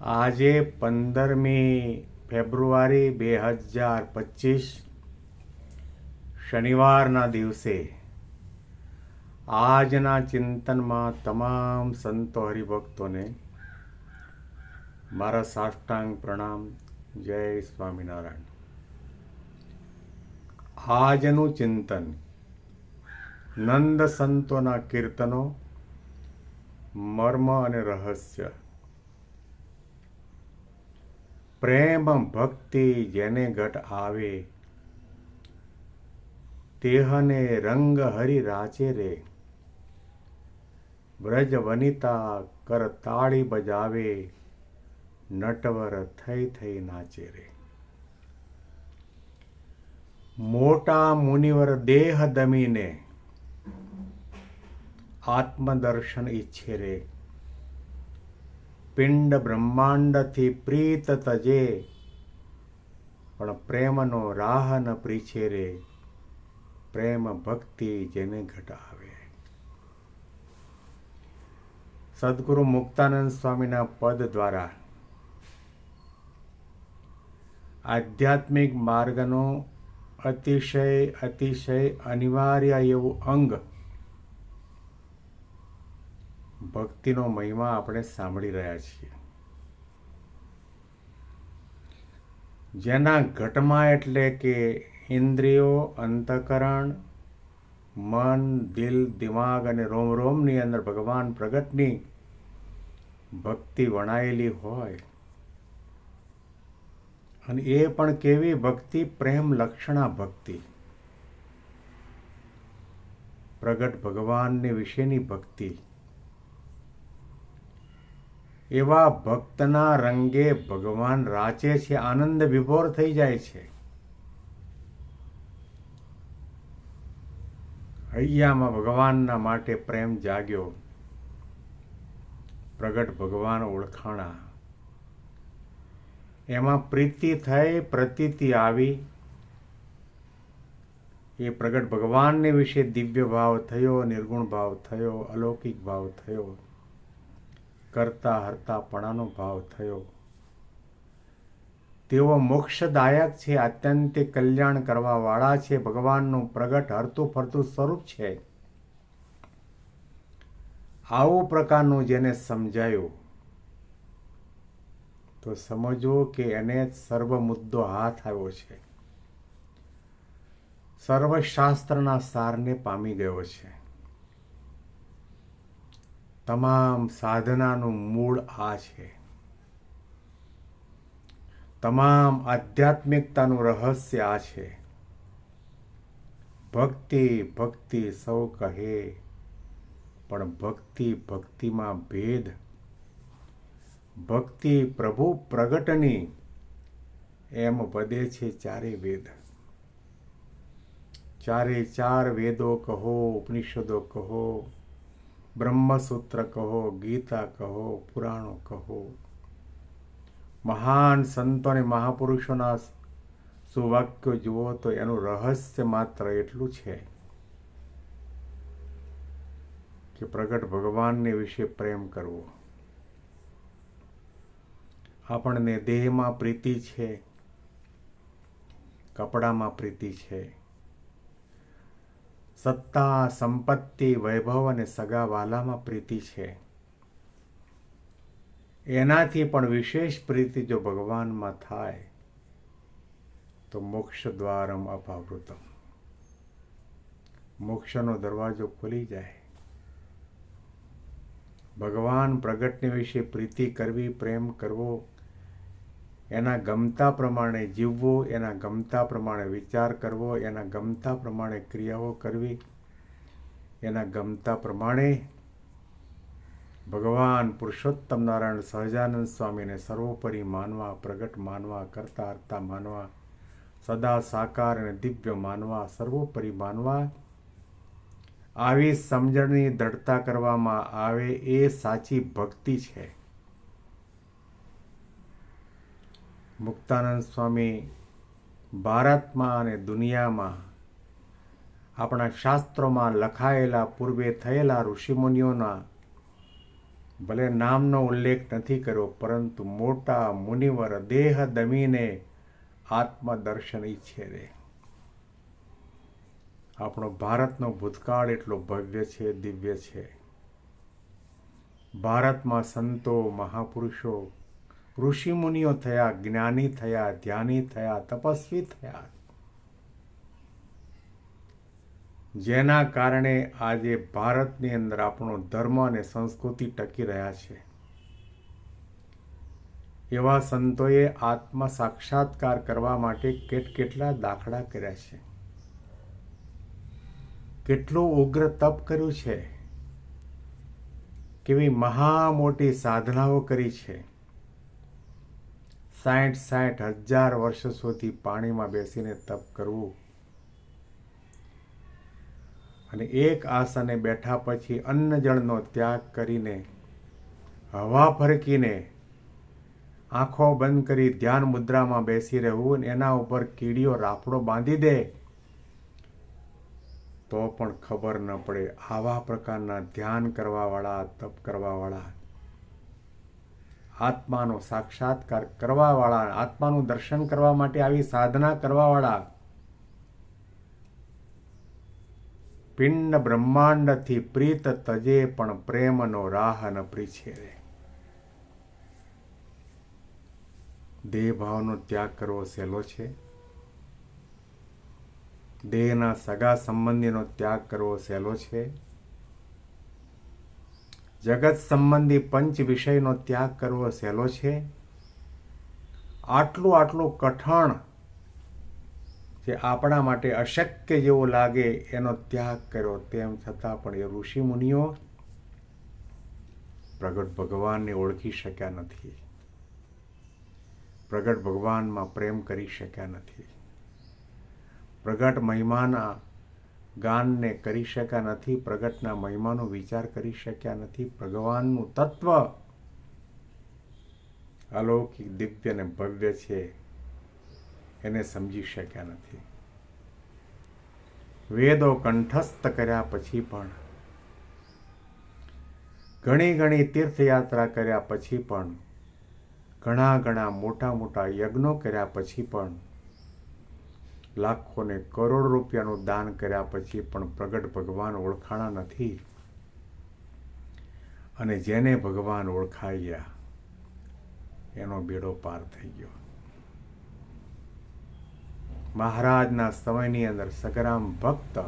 આજે પંદરમી ફેબ્રુઆરી બે હજાર પચીસ, શનિવારના દિવસે આજના ચિંતનમાં તમામ સંતો હરિભક્તોને મારા સાષ્ટાંગ પ્રણામ. જય સ્વામિનારાયણ. આજનું ચિંતન નંદ સંતોના કીર્તનો, મર્મ અને રહસ્ય પ્રેમ ભક્તિ જેને ઘટ આવે, તેહને રંગ હરી રાચે રે. વ્રજ વનિતા કર તાળી બજાવે, નટવર થઈ થઈ નાચે રે. મોટા મુનિવર દેહ દમીને, આત્મદર્શન ઈચ્છે રે. પિંડ બ્રહ્માંડથી પ્રીત તજે. પણ પ્રેમનો રાહ ન પ્રીછે રે પ્રેમ ભક્તિ જેને ઘટાવે. સદગુરુ મુક્તાનંદ સ્વામીના પદ દ્વારા આધ્યાત્મિક માર્ગનો અતિશય અતિશય અનિવાર્ય એવું અંગ ભક્તિનો મહિમા આપણે સાંભળી રહ્યા છીએ. જેના ઘટમાં એટલે કે ઇન્દ્રિયો, અંતકરણ, મન, દિલ, દિમાગ અને રોમ રોમની અંદર ભગવાન પ્રગટની ભક્તિ વણાયેલી હોય. અને એ પણ કેવી ભક્તિ? પ્રેમ લક્ષણા ભક્તિ. પ્રગટ ભગવાનની વિશેની ભક્તિ. એવા ભક્તના રંગે ભગવાન રાચે છે, આનંદ વિભોર થઈ જાય છે. હૈયામાં ભગવાનના માટે પ્રેમ જાગ્યો. પ્રગટ ભગવાન ઓળખાણા. એમાં પ્રીતિ થઈ, પ્રતીતિ આવી. એ પ્રગટ ભગવાનને વિશે દિવ્ય ભાવ થયો, નિર્ગુણ ભાવ થયો, અલૌકિક ભાવ થયો. કરતા હરતા પણાનો ભાવ થયો. તેઓ મોક્ષદાયક છે અત્યંત કલ્યાણ કરવા વાળા છે, ભગવાનનું પ્રગટ હરતું ફરતું સ્વરૂપ છે. આવું પ્રકારનું જેને સમજાયું. તો સમજવો કે એને સર્વ મુદ્દો હાથ આવ્યો છે. સર્વશાસ્ત્રના સારને પામી ગયો છે. તમામ સાધનાનું મૂળ આ છે. તમામ આધ્યાત્મિકતાનું રહસ્ય આ છે. ભક્તિ ભક્તિ સૌ કહે, પણ ભક્તિ ભક્તિમાં ભેદ? ભક્તિ પ્રભુ પ્રગટની એમ વધે છે ચારે વેદ. ચારે ચાર વેદો કહો, ઉપનિષદો કહો બ્રહ્મસૂત્ર કહો, ગીતા કહો, પુરાણો કહો. મહાન સંતો અને મહાપુરુષોના સુવાક્યો જુઓ તો એનું રહસ્ય માત્ર એટલું છે કે પ્રગટ ભગવાનને વિશે પ્રેમ કરવો. આપણને દેહમાં પ્રીતિ છે, કપડામાં પ્રીતિ છે સત્તા, સંપત્તિ, વૈભવ અને સગા વાલામાં પ્રીતિ છે. એનાથી પણ વિશેષ પ્રીતિ જો ભગવાનમાં થાય, તો મોક્ષ દ્વારમ અપાવૃતમ. મોક્ષનો દરવાજો ખુલી જાય. ભગવાન પ્રગટને વિશે પ્રીતિ કરવી, પ્રેમ કરવો એના ગમતા પ્રમાણે જીવવું, એના ગમતા પ્રમાણે વિચાર કરવો, એના ગમતા પ્રમાણે ક્રિયાઓ કરવી, એના ગમતા પ્રમાણે ભગવાન પુરુષોત્તમ નારાયણ સહજાનંદ સ્વામીને સર્વોપરી માનવા, પ્રગટ માનવા કરતા હરતા માનવા, સદા સાકાર અને દિવ્ય માનવા, સર્વોપરી માનવા, આવી સમજણની દ્રઢતા કરવામાં આવે એ સાચી ભક્તિ છે. મુક્તાનંદ સ્વામી ભારતમાં અને દુનિયામાં આપણા શાસ્ત્રોમાં લખાયેલા પૂર્વે થયેલા ઋષિમુનિઓના ભલે નામનો ઉલ્લેખ નથી કર્યો, પરંતુ મોટા મુનિવર દેહ દમીને આત્મદર્શન ઈચ્છે રે આપણો ભારતનો ભૂતકાળ એટલો ભવ્ય છે, દિવ્ય છે. ભારતમાં સંતો, મહાપુરુષો ઋષિમુનિઓ થયા, જ્ઞાની થયા, ધ્યાની થયા, તપસ્વી થયા. જેના કારણે આજે ભારતની અંદર આપણો ધર્મ અને સંસ્કૃતિ ટકી રહ્યા છે. એવા સંતોએ આત્મ સાક્ષાત્કાર કરવા માટે કેટ કેટલા દાખલા કર્યા છે. કેટલું ઉગ્ર તપ કર્યું છે. કેવી મહા મોટી સાધનાઓ કરી છે. સાઠ સાઠ હજાર વર્ષ સુધી પાણીમાં બેસીને તપ કરવું. અને એક આસને બેઠા પછી અન્ન જળનો ત્યાગ કરીને હવા ફરકીને આંખો બંધ કરી ધ્યાન મુદ્રામાં બેસી રહેવું અને એના ઉપર કીડીઓ રાફડો બાંધી દે, તો પણ ખબર ન પડે. આવા પ્રકારના ધ્યાન કરવાવાળા, તપ કરવાવાળા આત્માનો સાક્ષાત્કાર કરવાવાળા, આત્માનું દર્શન કરવા માટે આવી સાધના કરવાવાળા. પિંડ બ્રહ્માંડથી પ્રીત તજે પણ પ્રેમનો રાહ ન પ્રીછે રે દેહ ભાવનો ત્યાગ કરવો સહેલો છે. દેહના સગા સંબંધીનો ત્યાગ કરવો સહેલો છે. જગત સંબંધી પંચ વિષયનો ત્યાગ કરવો સહેલો છે. આટલું આટલું કઠણ જે આપણા માટે અશક્ય જેવો લાગે એનો ત્યાગ કર્યો. તેમ છતાં પણ એ ઋષિ મુનિઓ પ્રગટ ભગવાનને ઓળખી શક્યા નથી. પ્રગટ ભગવાનમાં પ્રેમ કરી શક્યા નથી. પ્રગટ મહિમાના ગાનને કરી શક્યા નથી, પ્રગટના મહિમાનો વિચાર કરી શક્યા નથી. ભગવાનનું તત્વ અલૌકિક, દિવ્ય અને ભવ્ય છે, એને સમજી શક્યા નથી. વેદો કંઠસ્થ કર્યા પછી પણ, ઘણી ઘણી તીર્થયાત્રા કર્યા પછી પણ, ઘણા ઘણા મોટા મોટા યજ્ઞો કર્યા પછી પણ લાખો ને કરોડ રૂપિયાનું દાન કર્યા પછી પણ પ્રગટ ભગવાન ઓળખાણા નથી. અને જેને ભગવાન ઓળખાઈ ગયા એનો બેડો પાર થઈ ગયો. મહારાજના સમયની અંદર સગરામ ભક્ત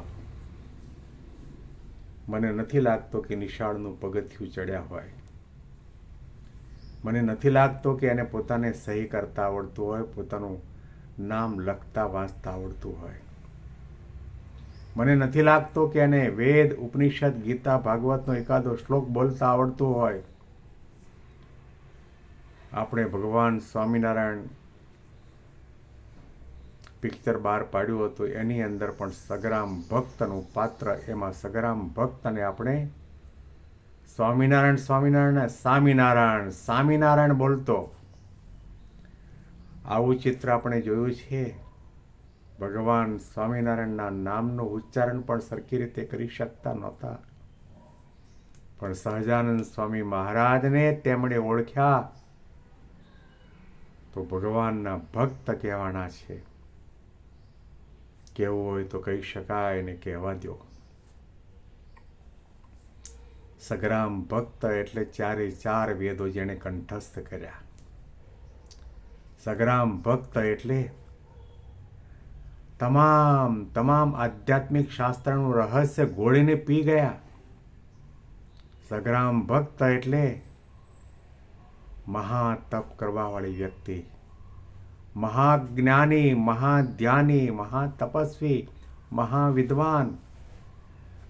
મને નથી લાગતો કે નિશાળનું પગથિયું ચડ્યા હોય. મને નથી લાગતો કે એને પોતાને સહી કરતા આવડતું હોય, પોતાનું નામ લખતા વાંચતા આવડતું હોય. મને નથી લાગતો કે એને વેદ, ઉપનિષદ, ગીતા, ભાગવતનો એકાદો શ્લોક બોલતા આવડતું હોય. આપણે ભગવાન સ્વામિનારાયણ પિક્ચર બહાર પાડ્યું હતું, એની અંદર પણ સગરામ ભક્તનું પાત્ર, એમાં સગરામ ભક્તને આપણે સ્વામિનારાયણ સ્વામિનારાયણ સ્વામિનારાયણ સ્વામિનારાયણ બોલતો. આવું ચિત્ર આપણે જોયું છે. ભગવાન સ્વામિનારાયણના નામનું ઉચ્ચારણ પણ સરખી રીતે કરી શકતા નહોતા. પણ સહજાનંદ સ્વામી મહારાજને તેમણે ઓળખ્યા. તો ભગવાનના ભક્ત કહેવાના છે. કહેવું હોય તો કહી શકાય ને કહેવા દો સગ્રામ ભક્ત એટલે ચારે ચાર વેદો જેણે કંઠસ્થ કર્યા. સગ્રામ ભક્ત એટલે તમામ તમામ આધ્યાત્મિક શાસ્ત્રનું રહસ્ય ઘોળીને પી ગયા. સગ્રામ ભક્ત એટલે મહા તપ કરવાવાળી વ્યક્તિ. મહાજ્ઞાની, મહાધ્યાની, મહાતપસ્વી, મહાવિદ્વાન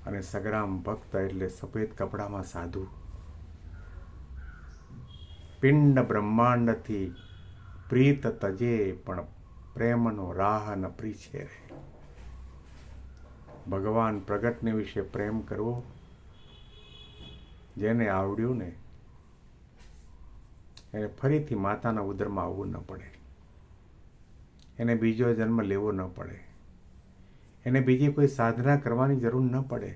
અને સગ્રામ ભક્ત એટલે સફેદ કપડામાં સાધુ. પિંડ બ્રહ્માંડથી પ્રીત તજે પણ પ્રેમનો રાહ ન પ્રીછે રે ભગવાન પ્રગટને વિશે પ્રેમ કરવો જેને આવડ્યું ને એને ફરીથી માતાના ઉદરમાં આવવું ન પડે. એને બીજો જન્મ લેવો ન પડે. એને બીજી કોઈ સાધના કરવાની જરૂર ન પડે.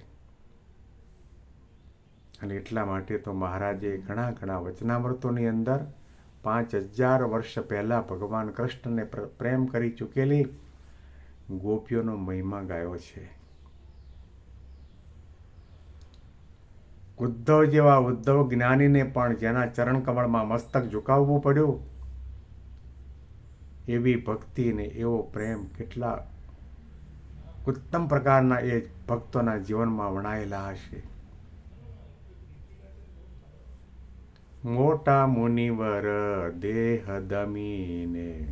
અને એટલા માટે તો મહારાજે ઘણા ઘણા વચનામૃતોની અંદર પાંચ હજાર વર્ષ પહેલાં ભગવાન કૃષ્ણને પ્રેમ કરી ચૂકેલી ગોપીઓનો મહિમા ગાયો છે. ઉદ્ધવ જેવા ઉદ્ધવ જ્ઞાનીને પણ જેના ચરણ કમળમાં મસ્તક ઝુકાવવું પડ્યું, એવી ભક્તિ ને એવો પ્રેમ કેટલા ઉત્તમ પ્રકારના એ ભક્તોના જીવનમાં વણાયેલા હશે. મોટા મુનિવર દેહ દમીને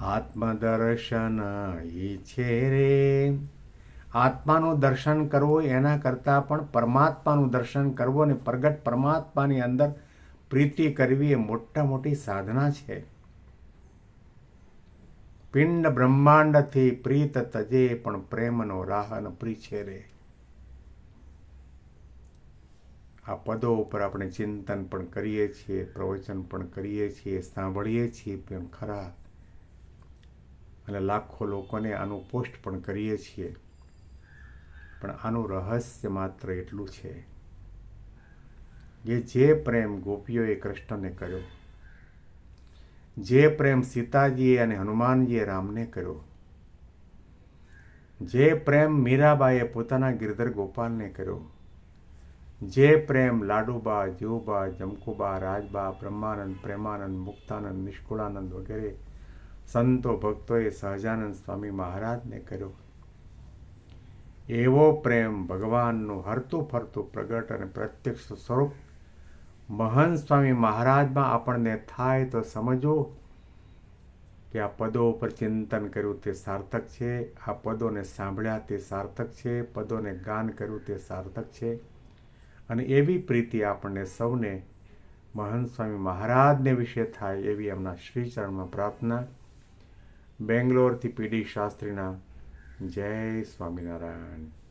આત્મદર્શન ઈચ્છે રે. આત્માનું દર્શન કરવું એના કરતાં પણ પરમાત્માનું દર્શન કરવું અને પ્રગટ પરમાત્માની અંદર પ્રીતિ કરવી એ મોટા મોટી સાધના છે. પિંડ બ્રહ્માંડથી પ્રીત તજે પણ પ્રેમનો રાહન પ્રીછે રે. આ પદો ઉપર આપણે ચિંતન પણ કરીએ છીએ, પ્રવચન પણ કરીએ છીએ, સાંભળીએ છીએ પણ ખરા. અને લાખો લોકોને આનું પોસ્ટ પણ કરીએ છીએ. પણ આનું રહસ્ય માત્ર એટલું છે કે જે પ્રેમ ગોપીઓએ કૃષ્ણને કર્યો, જે પ્રેમ સીતાજીએ અને હનુમાનજીએ રામને કર્યો, જે પ્રેમ મીરાબાઈએ પોતાના ગિરધર ગોપાલને કર્યો જે પ્રેમ લાડુબા, જીવબા જમકુબા રાજબા, બ્રહ્માનંદ, પ્રેમાનંદ, મુક્તાનંદ, નિષ્કુળાનંદ વગેરે સંતો ભક્તોએ સહજાનંદ સ્વામી મહારાજને કર્યો. એવો પ્રેમ ભગવાનનું હરતું ફરતું પ્રગટ અને પ્રત્યક્ષ સ્વરૂપ મહંત સ્વામી મહારાજમાં આપણને થાય તો સમજો કે આ પદો ઉપર ચિંતન કર્યું તે સાર્થક છે, આ પદોને સાંભળ્યા તે સાર્થક છે, પદોને ગાન કર્યું તે સાર્થક છે. અને એવી પ્રીતિ આપણને સૌને મહંત સ્વામી મહારાજને વિશે થાય એવી એમના શ્રીચરણમાં પ્રાર્થના. બેંગ્લોરથી પીડી શાસ્ત્રીના જય સ્વામિનારાયણ.